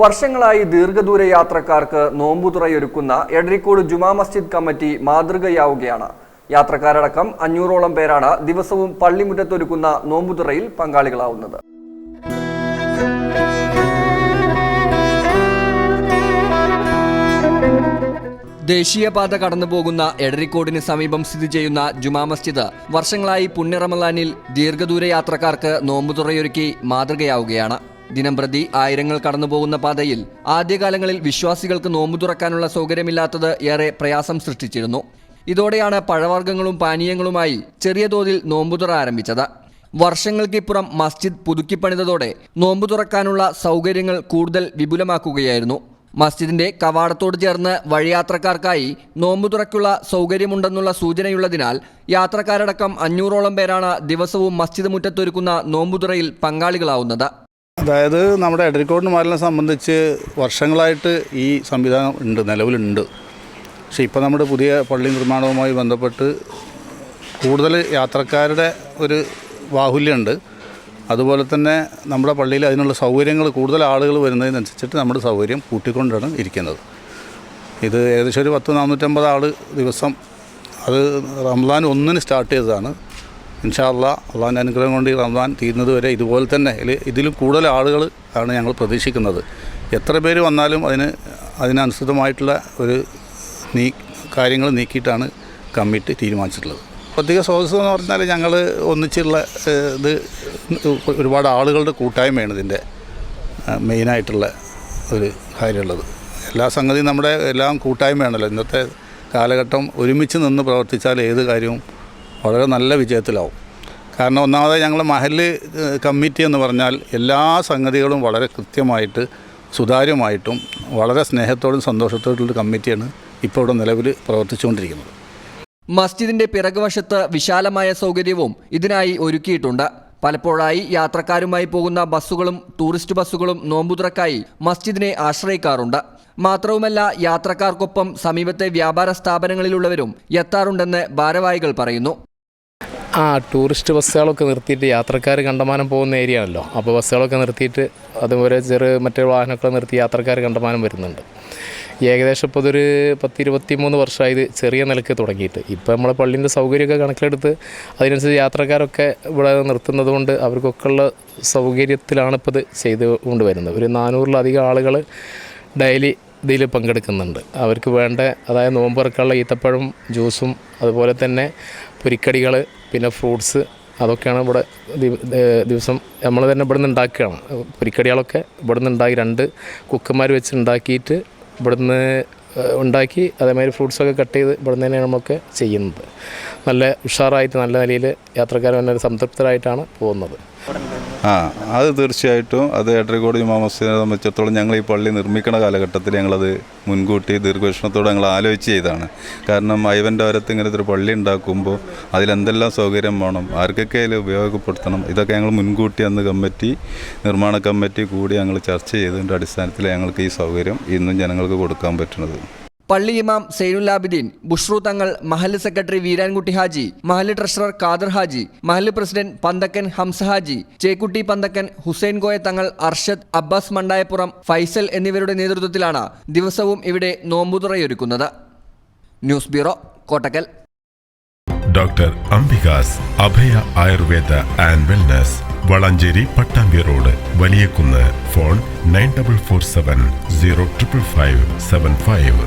വർഷങ്ങളായി ദീർഘദൂര യാത്രക്കാർക്ക് നോമ്പുതുറയൊരുക്കുന്ന എടരിക്കോട് ജുമാ മസ്ജിദ് കമ്മിറ്റി മാതൃകയാവുകയാണ്. യാത്രക്കാരടക്കം അഞ്ഞൂറോളം പേരാണ് ദിവസവും പള്ളിമുറ്റത്തൊരുക്കുന്ന നോമ്പുതുറയിൽ പങ്കാളികളാവുന്നത്. ദേശീയപാത കടന്നുപോകുന്ന എടരിക്കോടിന് സമീപം സ്ഥിതി ചെയ്യുന്ന ജുമാ മസ്ജിദ് വർഷങ്ങളായി പുണ്യ റമലാനിൽ ദീർഘദൂര യാത്രക്കാർക്ക് നോമ്പുതുറയൊരുക്കി മാതൃകയാവുകയാണ്. ദിനംപ്രതി ആയിരങ്ങൾ കടന്നുപോകുന്ന പാതയിൽ ആദ്യകാലങ്ങളിൽ വിശ്വാസികൾക്ക് നോമ്പു തുറക്കാനുള്ള സൗകര്യമില്ലാത്തത് ഏറെ പ്രയാസം സൃഷ്ടിച്ചിരുന്നു. ഇതോടെയാണ് പഴവർഗങ്ങളും പാനീയങ്ങളുമായി ചെറിയ തോതിൽ നോമ്പുതുറ ആരംഭിച്ചത്. വർഷങ്ങൾക്കിപ്പുറം മസ്ജിദ് പുതുക്കിപ്പണിതതോടെ നോമ്പു തുറക്കാനുള്ള സൗകര്യങ്ങൾ കൂടുതൽ വിപുലമാക്കുകയായിരുന്നു. മസ്ജിദിന്റെ കവാടത്തോട് ചേർന്ന് വഴിയാത്രക്കാർക്കായി നോമ്പു തുറക്കുള്ള സൗകര്യമുണ്ടെന്നുള്ള സൂചനയുള്ളതിനാൽ യാത്രക്കാരടക്കം അഞ്ഞൂറോളം പേരാണ് ദിവസവും മസ്ജിദ് മുറ്റത്തൊരുക്കുന്ന നോമ്പുതുറയിൽ പങ്കാളികളാവുന്നത്. അതായത് നമ്മുടെ എടരിക്കോട് മാലിനെ സംബന്ധിച്ച് വർഷങ്ങളായിട്ട് ഈ സംവിധാനം ഉണ്ട് നിലവിലുണ്ട്. പക്ഷേ ഇപ്പോൾ നമ്മുടെ പുതിയ പള്ളി നിർമ്മാണവുമായി ബന്ധപ്പെട്ട് കൂടുതൽ യാത്രക്കാരുടെ ഒരു ബാഹുല്യമുണ്ട് അതുപോലെ തന്നെ നമ്മുടെ പള്ളിയിൽ അതിനുള്ള സൗകര്യങ്ങൾ കൂടുതൽ ആളുകൾ വരുന്നതിനനുസരിച്ചിട്ട് നമ്മുടെ സൗകര്യം കൂട്ടിക്കൊണ്ടാണ് ഇരിക്കുന്നത്. ഇത് ഏകദേശം ഒരു പത്ത് നാനൂറ്റമ്പത് ആൾ ദിവസം അത് റംസാൻ ഒന്നിന് സ്റ്റാർട്ട് ചെയ്തതാണ്. ഇൻഷാ അള്ളാ അള്ളാഹിന്റെ അനുഗ്രഹം കൊണ്ട് ഈ റംസാൻ തീരുന്നത് വരെ ഇതുപോലെ തന്നെ ഇതിലും കൂടുതൽ ആളുകൾ ആണ് ഞങ്ങൾ പ്രതീക്ഷിക്കുന്നത്. എത്ര പേര് വന്നാലും അതിന് അതിനനുസൃതമായിട്ടുള്ള ഒരു നീ കാര്യങ്ങൾ നീക്കിയിട്ടാണ് കമ്മിറ്റി തീരുമാനിച്ചിട്ടുള്ളത്. പ്രത്യേക സ്രോതസ് എന്ന് പറഞ്ഞാൽ ഞങ്ങൾ ഒന്നിച്ചുള്ള ഇത് ഒരുപാട് ആളുകളുടെ കൂട്ടായ്മയാണ് ഇതിന്റെ മെയിനായിട്ടുള്ള ഒരു കാര്യമുള്ളത്. എല്ലാ സംഗതിയും നമ്മുടെ എല്ലാം കൂട്ടായ്മയാണല്ലോ. ഇന്നത്തെ കാലഘട്ടം ഒരുമിച്ച് നിന്ന് പ്രവർത്തിച്ചാൽ ഏത് കാര്യവും വളരെ നല്ല വിജയത്തിലാവും. കാരണം ഒന്നാമത് ഞങ്ങൾ മഹൽ കമ്മിറ്റി എന്ന് പറഞ്ഞാൽ എല്ലാ സംഗതികളും വളരെ കൃത്യമായിട്ട് സുതാര്യമായിട്ടും വളരെ സ്നേഹത്തോടും സന്തോഷത്തോടുള്ള കമ്മിറ്റിയാണ് ഇപ്പോൾ ഇവിടെ നിലവിൽ പ്രവർത്തിച്ചുകൊണ്ടിരിക്കുന്നത്. മസ്ജിദിന്റെ പിറകുവശത്ത് വിശാലമായ സൗകര്യവും ഇതിനായി ഒരുക്കിയിട്ടുണ്ട്. പലപ്പോഴായി യാത്രക്കാരുമായി പോകുന്ന ബസ്സുകളും ടൂറിസ്റ്റ് ബസ്സുകളും നോമ്പുതുറക്കായി മസ്ജിദിനെ ആശ്രയിക്കാറുണ്ട്. മാത്രവുമല്ല യാത്രക്കാർക്കൊപ്പം സമീപത്തെ വ്യാപാര സ്ഥാപനങ്ങളിലുള്ളവരും എത്താറുണ്ടെന്ന് ഭാരവാഹികൾ പറയുന്നു. ആ ടൂറിസ്റ്റ് ബസ്സുകളൊക്കെ നിർത്തിയിട്ട് യാത്രക്കാർ കണ്ടമാനം പോകുന്ന ഏരിയ ആണല്ലോ. അപ്പോൾ ബസ്സുകളൊക്കെ നിർത്തിയിട്ട് അതുപോലെ ചെറു മറ്റേ വാഹനമൊക്കെ നിർത്തി യാത്രക്കാർ കണ്ടമാനം വരുന്നുണ്ട്. ഏകദേശം ഇപ്പോൾ ഇതൊരു പത്ത് ഇരുപത്തി മൂന്ന് വർഷമായത് ചെറിയ നിലയ്ക്ക് തുടങ്ങിയിട്ട്. ഇപ്പോൾ നമ്മളെ പള്ളീന്റെ സൗകര്യമൊക്കെ കണക്കിലെടുത്ത് അതിനനുസരിച്ച് യാത്രക്കാരൊക്കെ ഇവിടെ നിർത്തുന്നത് കൊണ്ട് അവർക്കൊക്കെ ഉള്ള സൗകര്യത്തിലാണ് ഇപ്പോൾ ഇത് ചെയ്തുകൊണ്ട് വരുന്നത്. ഒരു നാനൂറിലധികം ആളുകൾ ഡെയിലി ഇതിൽ പങ്കെടുക്കുന്നുണ്ട്. അവർക്ക് വേണ്ട അതായത് നോമ്പ് ഈത്തപ്പഴം ജ്യൂസും അതുപോലെ തന്നെ പൊരിക്കടികൾ പിന്നെ ഫ്രൂട്ട്സ് അതൊക്കെയാണ് ഇവിടെ ദിവസം നമ്മൾ തന്നെ ഇവിടെ നിന്ന് ഉണ്ടാക്കുകയാണ്. പൊരിക്കടികളൊക്കെ ഇവിടെ നിന്ന് ഉണ്ടാക്കി രണ്ട് കുക്കന്മാർ വെച്ച് ഉണ്ടാക്കിയിട്ട് ഇവിടുന്ന് നിന്ന് ഉണ്ടാക്കി അതേമാതിരി ഫ്രൂട്ട്സൊക്കെ കട്ട് ചെയ്ത് ഇവിടെ നിന്ന് തന്നെയാണ് നമ്മളൊക്കെ ചെയ്യുന്നത്. നല്ല ഉഷാറായിട്ട് നല്ല നിലയിൽ യാത്രക്കാർ തന്നെ സംതൃപ്തരായിട്ടാണ് പോകുന്നത്. ആ അത് തീർച്ചയായിട്ടും. അത് എടരക്കോട് ജുമാ സംബന്ധിച്ചിടത്തോളം ഞങ്ങൾ ഈ പള്ളി നിർമ്മിക്കുന്ന കാലഘട്ടത്തിൽ ഞങ്ങളത് മുൻകൂട്ടി ദീർഘവീക്ഷണത്തോടെ ഞങ്ങൾ ആലോചിച്ച് ചെയ്താണ് കാരണം ഐവന്റെ ഓരത്ത് ഇങ്ങനത്തെ ഒരു പള്ളി ഉണ്ടാക്കുമ്പോൾ അതിലെന്തെല്ലാം സൗകര്യം വേണം ആർക്കൊക്കെ അതിൽ ഉപയോഗപ്പെടുത്തണം ഇതൊക്കെ ഞങ്ങൾ മുൻകൂട്ടി അന്ന് കമ്മിറ്റി നിർമ്മാണ കമ്മിറ്റി കൂടി ഞങ്ങൾ ചർച്ച ചെയ്തതിന്റെ അടിസ്ഥാനത്തിൽ ഞങ്ങൾക്ക് ഈ സൗകര്യം ഇന്നും ജനങ്ങൾക്ക് കൊടുക്കാൻ പറ്റുന്നത്. പള്ളി ഇമാം സൈനുലാബിദ്ദീൻ ബുഷ്രു തങ്ങൾ മഹല്ല് സെക്രട്ടറി വീരാൻകുട്ടി ഹാജി മഹല്ല് ട്രഷറർ ഖാദർ ഹാജി മഹല്ല് പ്രസിഡന്റ് പന്തക്കൻ ഹംസ ഹാജി ചേക്കുട്ടി പന്തക്കൻ ഹുസൈൻ കോയ തങ്ങൾ അർഷദ് അബ്ബാസ് മണ്ടായപ്പുറം ഫൈസൽ എന്നിവരുടെ നേതൃത്വത്തിലാണ് ദിവസവും ഇവിടെ നോമ്പുതുറയൊരുക്കുന്നത് news bureau Kottakkal. Doctor Ambika's Abhaya Ayurveda and wellness Valanchery Pattambi road Valiyakunnu phone nine double four seven zero triple five seven five.